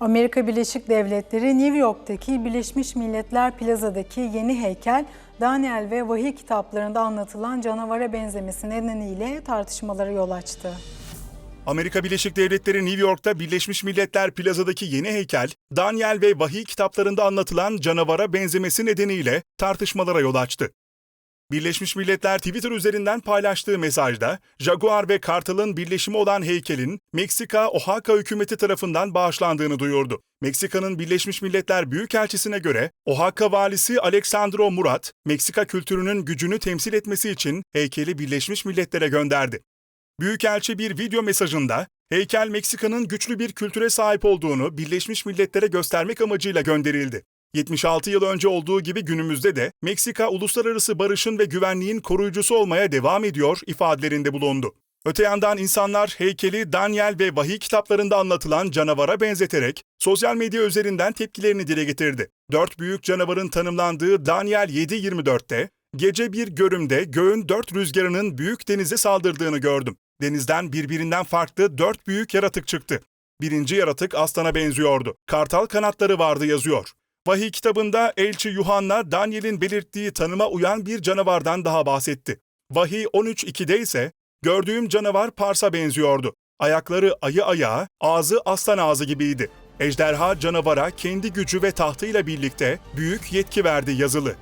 Amerika Birleşik Devletleri New York'taki Birleşmiş Milletler Plaza'daki yeni heykel Daniel ve Vahiy kitaplarında anlatılan canavara benzemesi nedeniyle tartışmalara yol açtı. Amerika Birleşik Devletleri New York'ta Birleşmiş Milletler Plaza'daki yeni heykel, Daniel ve Vahiy kitaplarında anlatılan canavara benzemesi nedeniyle tartışmalara yol açtı. Birleşmiş Milletler Twitter üzerinden paylaştığı mesajda, Jaguar ve Kartal'ın birleşimi olan heykelin Meksika Oaxaca hükümeti tarafından bağışlandığını duyurdu. Meksika'nın Birleşmiş Milletler Büyükelçisi'ne göre Oaxaca valisi Alexandro Murat, Meksika kültürünün gücünü temsil etmesi için heykeli Birleşmiş Milletler'e gönderdi. Büyükelçi bir video mesajında heykel Meksika'nın güçlü bir kültüre sahip olduğunu Birleşmiş Milletler'e göstermek amacıyla gönderildi. 76 yıl önce olduğu gibi günümüzde de Meksika uluslararası barışın ve güvenliğin koruyucusu olmaya devam ediyor ifadelerinde bulundu. Öte yandan insanlar heykeli Daniel ve Vahiy kitaplarında anlatılan canavara benzeterek sosyal medya üzerinden tepkilerini dile getirdi. Dört büyük canavarın tanımlandığı Daniel 7.24'te gece bir görümde göğün dört rüzgarının büyük denize saldırdığını gördüm. Denizden birbirinden farklı dört büyük yaratık çıktı. Birinci yaratık aslana benziyordu. Kartal kanatları vardı yazıyor. Vahiy kitabında elçi Yuhanna Daniel'in belirttiği tanıma uyan bir canavardan daha bahsetti. Vahiy 13.2'de ise gördüğüm canavar Pars'a benziyordu. Ayakları ayı ayağı, ağzı aslan ağzı gibiydi. Ejderha canavara kendi gücü ve tahtıyla birlikte büyük yetki verdi yazılı.